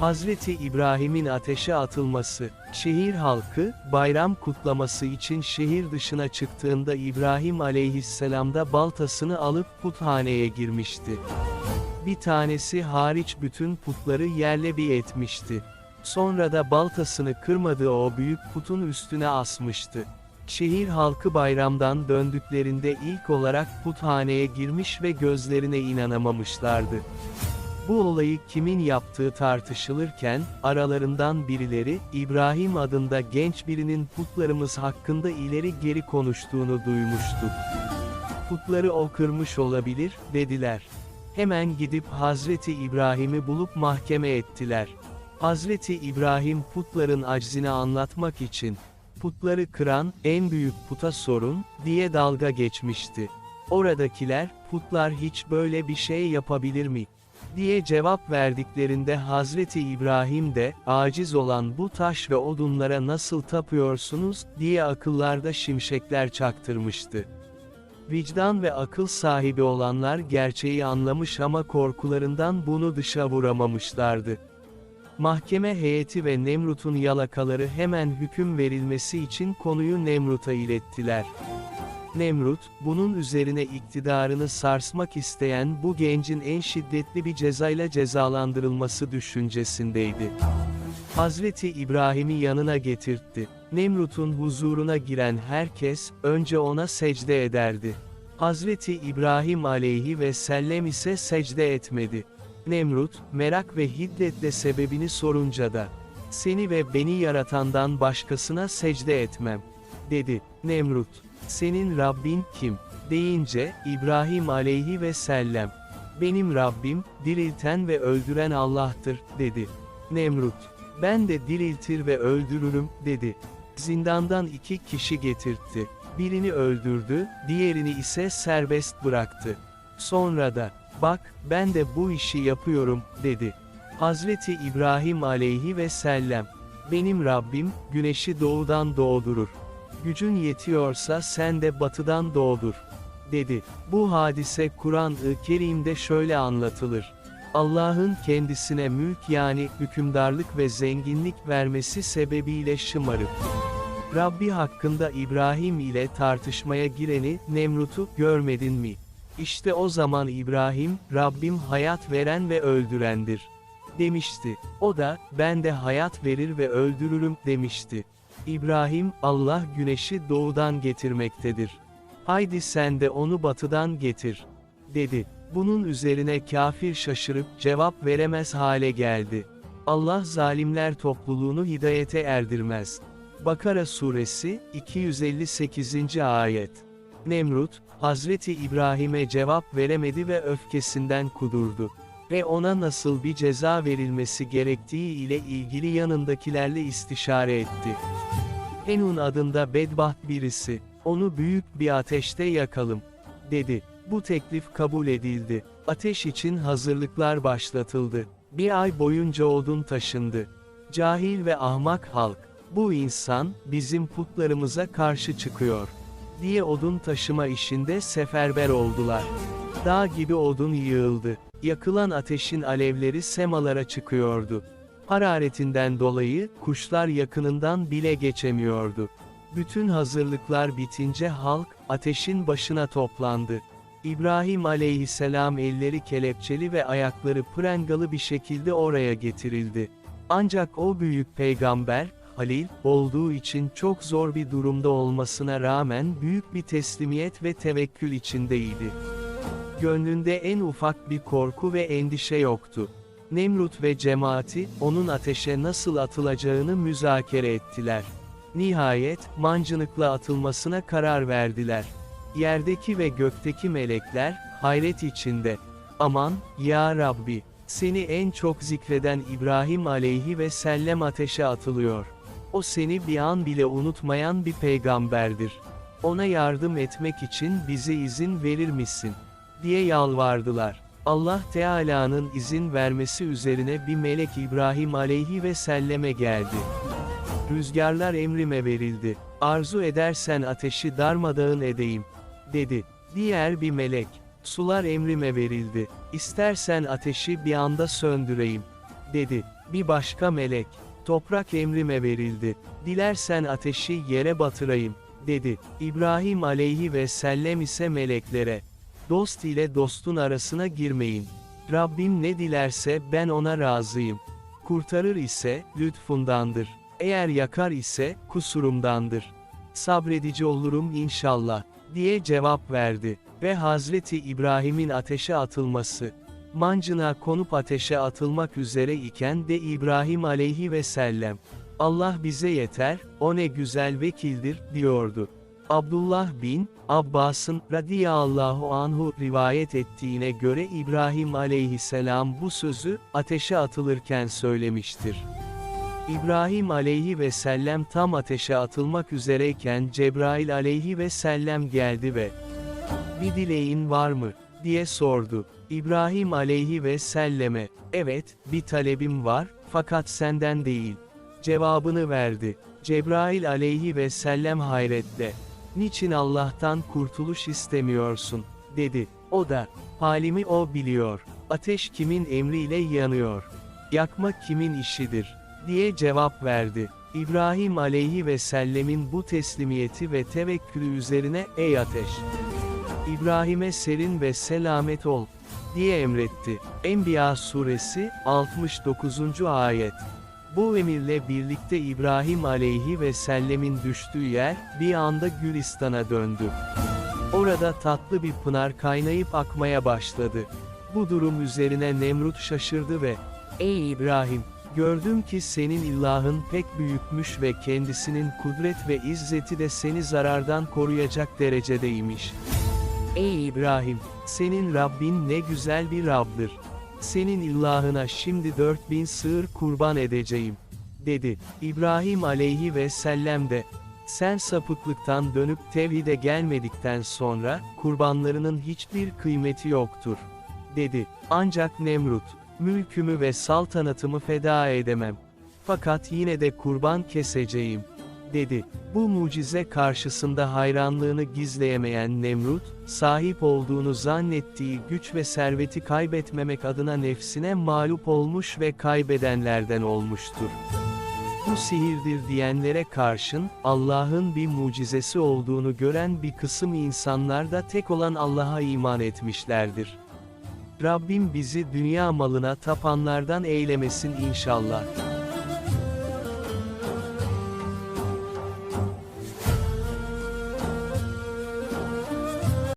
Hazreti İbrahim'in ateşe atılması, şehir halkı, bayram kutlaması için şehir dışına çıktığında İbrahim aleyhisselam da baltasını alıp puthaneye girmişti. Bir tanesi hariç bütün putları yerle bir etmişti. Sonra da baltasını kırmadığı o büyük putun üstüne asmıştı. Şehir halkı bayramdan döndüklerinde ilk olarak puthaneye girmiş ve gözlerine inanamamışlardı. Bu olayı kimin yaptığı tartışılırken, aralarından birileri, İbrahim adında genç birinin putlarımız hakkında ileri geri konuştuğunu duymuştu. Putları o kırmış olabilir, dediler. Hemen gidip Hazreti İbrahim'i bulup mahkeme ettiler. Hazreti İbrahim putların aczini anlatmak için, putları kıran, en büyük puta sorun, diye dalga geçmişti. Oradakiler, putlar hiç böyle bir şey yapabilir mi? Diye cevap verdiklerinde Hazreti İbrahim de, aciz olan bu taş ve odunlara nasıl tapıyorsunuz, diye akıllarda şimşekler çaktırmıştı. Vicdan ve akıl sahibi olanlar gerçeği anlamış ama korkularından bunu dışa vuramamışlardı. Mahkeme heyeti ve Nemrut'un yalakaları hemen hüküm verilmesi için konuyu Nemrut'a ilettiler. Nemrut, bunun üzerine iktidarını sarsmak isteyen bu gencin en şiddetli bir cezayla cezalandırılması düşüncesindeydi. Hazreti İbrahim'i yanına getirtti. Nemrut'un huzuruna giren herkes, önce ona secde ederdi. Hazreti İbrahim aleyhi ve sellem ise secde etmedi. Nemrut, merak ve hiddetle sebebini sorunca da, seni ve beni yaratandan başkasına secde etmem, dedi. Nemrut, senin Rabbin kim? deyince, İbrahim aleyhi ve sellem, benim Rabbim, dirilten ve öldüren Allah'tır, dedi. Nemrut, ben de diriltir ve öldürürüm, dedi. Zindandan iki kişi getirtti. Birini öldürdü, diğerini ise serbest bıraktı. Sonra da, bak, ben de bu işi yapıyorum, dedi. Hazreti İbrahim aleyhi ve sellem, benim Rabbim, güneşi doğudan doğdurur. Gücün yetiyorsa sen de batıdan doğdur. Dedi. Bu hadise Kur'an-ı Kerim'de şöyle anlatılır. Allah'ın kendisine mülk yani hükümdarlık ve zenginlik vermesi sebebiyle şımarıp, Rabbi hakkında İbrahim ile tartışmaya gireni, Nemrut'u, görmedin mi? İşte o zaman İbrahim, Rabbim hayat veren ve öldürendir. Demişti. O da, ben de hayat verir ve öldürürüm, demişti. İbrahim, Allah güneşi doğudan getirmektedir. Haydi sen de onu batıdan getir. Dedi. Bunun üzerine kafir şaşırıp cevap veremez hale geldi. Allah zalimler topluluğunu hidayete erdirmez. Bakara suresi 258. ayet. Nemrut, Hazreti İbrahim'e cevap veremedi ve öfkesinden kudurdu. Ve ona nasıl bir ceza verilmesi gerektiği ile ilgili yanındakilerle istişare etti. Henun adında bedbaht birisi, onu büyük bir ateşte yakalım, dedi. Bu teklif kabul edildi. Ateş için hazırlıklar başlatıldı. Bir ay boyunca odun taşındı. Cahil ve ahmak halk, bu insan, bizim putlarımıza karşı çıkıyor, diye odun taşıma işinde seferber oldular. Dağ gibi odun yığıldı. Yakılan ateşin alevleri semalara çıkıyordu. Hararetinden dolayı, kuşlar yakınından bile geçemiyordu. Bütün hazırlıklar bitince halk, ateşin başına toplandı. İbrahim aleyhisselam elleri kelepçeli ve ayakları prangalı bir şekilde oraya getirildi. Ancak o büyük peygamber, Halil, olduğu için çok zor bir durumda olmasına rağmen büyük bir teslimiyet ve tevekkül içindeydi. Gönlünde en ufak bir korku ve endişe yoktu. Nemrut ve cemaati, onun ateşe nasıl atılacağını müzakere ettiler. Nihayet, mancınıkla atılmasına karar verdiler. Yerdeki ve gökteki melekler, hayret içinde. Aman, ya Rabbi, seni en çok zikreden İbrahim aleyhi ve sellem ateşe atılıyor. O seni bir an bile unutmayan bir peygamberdir. Ona yardım etmek için bize izin verir misin? Diye yalvardılar. Allah Teala'nın izin vermesi üzerine bir melek İbrahim aleyhi ve selleme geldi. Rüzgarlar emrime verildi. Arzu edersen ateşi darmadağın edeyim, dedi. Diğer bir melek, sular emrime verildi. İstersen ateşi bir anda söndüreyim, dedi. Bir başka melek, toprak emrime verildi. Dilersen ateşi yere batırayım, dedi. İbrahim aleyhi ve sellem ise meleklere, dost ile dostun arasına girmeyin. Rabbim ne dilerse ben ona razıyım. Kurtarır ise, lütfundandır. Eğer yakar ise, kusurumdandır. Sabredici olurum inşallah, diye cevap verdi. Ve Hazreti İbrahim'in ateşe atılması, mancına konup ateşe atılmak üzere iken de İbrahim aleyhi ve sellem, Allah bize yeter, o ne güzel vekildir, diyordu. Abdullah bin, Abbas'ın radiyallahu anhu rivayet ettiğine göre İbrahim aleyhisselam bu sözü, ateşe atılırken söylemiştir. İbrahim aleyhi ve sellem tam ateşe atılmak üzereyken Cebrail aleyhi ve sellem geldi ve bir dileğin var mı? diye sordu. İbrahim aleyhi ve selleme, evet, bir talebim var, fakat senden değil. Cevabını verdi. Cebrail aleyhi ve sellem hayretle, niçin Allah'tan kurtuluş istemiyorsun, dedi. O da, halimi o biliyor, ateş kimin emriyle yanıyor, yakmak kimin işidir, diye cevap verdi. İbrahim aleyhi ve sellemin bu teslimiyeti ve tevekkülü üzerine, ey ateş! İbrahim'e serin ve selamet ol, diye emretti. Enbiya suresi, 69. ayet. Bu emirle birlikte İbrahim aleyhi ve sellemin düştüğü yer, bir anda Gülistan'a döndü. Orada tatlı bir pınar kaynayıp akmaya başladı. Bu durum üzerine Nemrut şaşırdı ve, Ey İbrahim, gördüm ki senin illahın pek büyükmüş ve kendisinin kudret ve izzeti de seni zarardan koruyacak derecedeymiş. Ey İbrahim, senin Rabbin ne güzel bir Rab'dır. Senin illahına şimdi 4000 sığır kurban edeceğim. Dedi. İbrahim aleyhi ve sellem de, sen sapıklıktan dönüp tevhide gelmedikten sonra, kurbanlarının hiçbir kıymeti yoktur. Dedi. Ancak Nemrut, mülkümü ve saltanatımı feda edemem. Fakat yine de kurban keseceğim. Dedi. Bu mucize karşısında hayranlığını gizleyemeyen Nemrut, sahip olduğunu zannettiği güç ve serveti kaybetmemek adına nefsine mağlup olmuş ve kaybedenlerden olmuştur. Bu sihirdir diyenlere karşın, Allah'ın bir mucizesi olduğunu gören bir kısım insanlar da tek olan Allah'a iman etmişlerdir. Rabbim bizi dünya malına tapanlardan eylemesin inşallah.